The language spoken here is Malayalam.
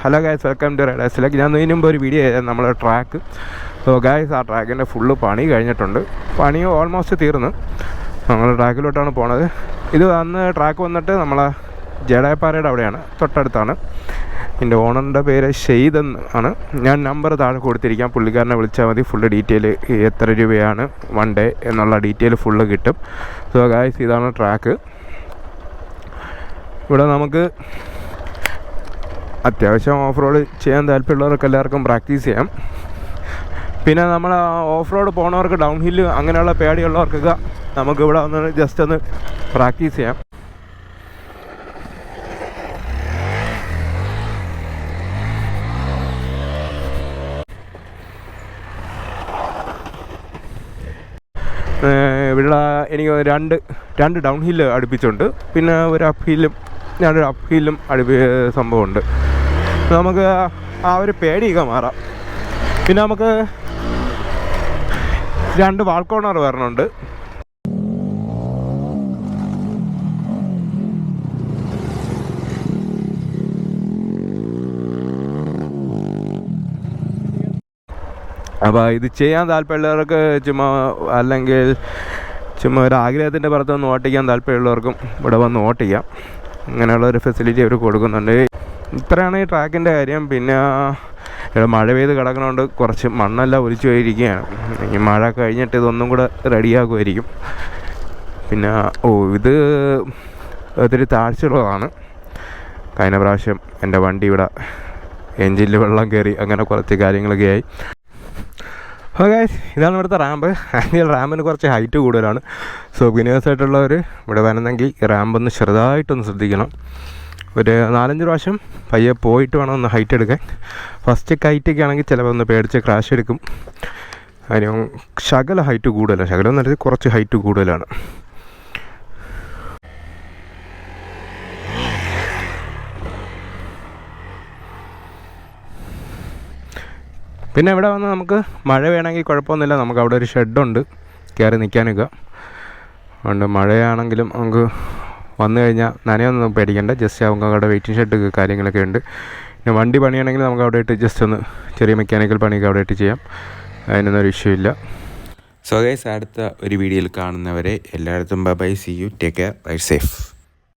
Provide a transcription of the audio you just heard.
ഹലോ ഗായ്സ് വെൽക്കം ടു റൈഡേഴ്സിലേക്ക് ഞാൻ ഇതിനു മുമ്പ് ഒരു വീഡിയോ ചെയ്തത് നമ്മളെ ട്രാക്ക് സോ ഗായ്സ് ആ ട്രാക്കിന്റെ ഫുള്ള് പണി കഴിഞ്ഞിട്ടുണ്ട്. പണി ഓൾമോസ്റ്റ് തീർന്നു. നമ്മൾ ട്രാക്കിലോട്ടാണ് പോണത്. ഇത് അന്ന് ട്രാക്ക് വന്നിട്ട് നമ്മളെ ജഡായപ്പാറയുടെ അവിടെയാണ് തൊട്ടടുത്താണ്. എന്റെ ഓണറിന്റെ പേര് ഷെയ്ദ് ആണ് ഞാൻ നമ്പർ താഴെ കൊടുത്തിരിക്കാം. പുള്ളിക്കാരനെ വിളിച്ചാൽ മതി. ഫുള്ള് ഡീറ്റെയിൽ എത്ര രൂപയാണ് വൺ ഡേ എന്നുള്ള ഡീറ്റെയിൽ ഫുള്ള് കിട്ടും. സോ ഗായ്സ് ഇതാണ് ട്രാക്ക് ഇവിടെ നമുക്ക് അത്യാവശ്യം ഓഫ് റോഡ് ചെയ്യാൻ താല്പര്യമുള്ളവർക്ക് എല്ലാവർക്കും പ്രാക്ടീസ് ചെയ്യാം. പിന്നെ നമ്മൾ ഓഫ് റോഡ് പോണവർക്ക് ഡൗൺ ഹില്ല് അങ്ങനെയുള്ള പേടിയുള്ളവർക്കൊക്കെ നമുക്ക് ഇവിടെ ഒന്ന് ജസ്റ്റ് ഒന്ന് പ്രാക്ടീസ് ചെയ്യാം. ഇവിടെ എനിക്ക് രണ്ട് രണ്ട് ഡൗൺ ഹില്ല് അടുപ്പിച്ചുണ്ട്. പിന്നെ ഒരു അപ്പ് ഹില്ലും ഞാനൊരു അപ്പ് ഹില്ലും അടുപ്പി സംഭവമുണ്ട്. നമുക്ക് ആ ഒരു പേടിയൊക്കെ മാറാം. പിന്നെ നമുക്ക് രണ്ട് വാൾക്കോണർ വരണുണ്ട്. അപ്പോൾ ഇത് ചെയ്യാൻ താല്പര്യമുള്ളവർക്ക് ചുമ്മാ അല്ലെങ്കിൽ ചുമ്മാ ഒരു ആഗ്രഹത്തിന്റെ പുറത്ത് വന്ന് ഓട്ടിക്കാൻ താല്പര്യമുള്ളവർക്കും ഇവിടെ വന്ന് ഓട്ടിക്കാം അങ്ങനെയുള്ള ഒരു ഫെസിലിറ്റി അവർ കൊടുക്കുന്നുണ്ട്. ഇത്രയാണ് ഈ ട്രാക്കിന്റെ കാര്യം. പിന്നെ മഴ പെയ്ത് കിടക്കണോണ്ട് കുറച്ച് മണ്ണെല്ലാം ഒലിച്ചു പോയിരിക്കുകയാണ്. ഈ മഴ കഴിഞ്ഞിട്ട് ഇതൊന്നും കൂടെ റെഡിയാക്കുമായിരിക്കും. പിന്നെ ഓ ഇത് ഒത്തിരി താഴ്ചയുള്ളതാണ്. കഴിഞ്ഞ പ്രാവശ്യം എന്റെ വണ്ടി ഇവിടെ എൻജിനിൽ വെള്ളം കയറി അങ്ങനെ കുറച്ച് കാര്യങ്ങളൊക്കെ ആയി. ഓക്കെ ഇതാണ് ഇവിടുത്തെ റാമ്പ്. ആക്ച്വലി റാമ്പിന് കുറച്ച് ഹൈറ്റ് കൂടുതലാണ്. സോ ബിനേഴ്സ് ആയിട്ടുള്ളവർ ഇവിടെ വരണമെങ്കിൽ ഈ റാമ്പ് ഒന്ന് ചെറുതായിട്ടൊന്ന് ശ്രദ്ധിക്കണം. ഒരു നാലഞ്ച് പ്രാവശ്യം പയ്യെ പോയിട്ട് വേണം ഒന്ന് ഹൈറ്റ് എടുക്കാൻ. ഫസ്റ്റ് കയറ്റൊക്കെ ആണെങ്കിൽ ചിലപ്പോൾ ഒന്ന് പേടിച്ച് ക്രാഷ് എടുക്കും. അതിന് ശകല ഹൈറ്റ് കൂടുതലാണ് ശകലം എന്ന് പറഞ്ഞാൽ കുറച്ച് ഹൈറ്റ് കൂടുതലാണ്. പിന്നെ ഇവിടെ വന്ന് നമുക്ക് മഴ വേണമെങ്കിൽ കുഴപ്പമൊന്നുമില്ല. നമുക്ക് അവിടെ ഒരു ഷെഡുണ്ട് കയറി നിൽക്കാനൊക്കെ. അതുകൊണ്ട് മഴയാണെങ്കിലും നമുക്ക് വന്നു കഴിഞ്ഞാൽ നനയൊന്നും പേടിക്കണ്ട. ജസ്റ്റ് അവിടെ വെയിറ്റിംഗ് ഷെഡ് കാര്യങ്ങളൊക്കെ ഉണ്ട്. പിന്നെ വണ്ടി പണിയാണെങ്കിൽ നമുക്ക് അവിടെ ഇട്ട് ജസ്റ്റ് ഒന്ന് ചെറിയ മെക്കാനിക്കൽ പണിയൊക്കെ അവിടെ ഇട്ട് ചെയ്യാം. അതിനൊന്നും ഒരു ഇഷ്യൂ ഇല്ല. സോ ഗൈസ് അടുത്ത ഒരു വീഡിയോയിൽ കാണുന്നവരെ എല്ലായിടത്തും bye see you take care ride safe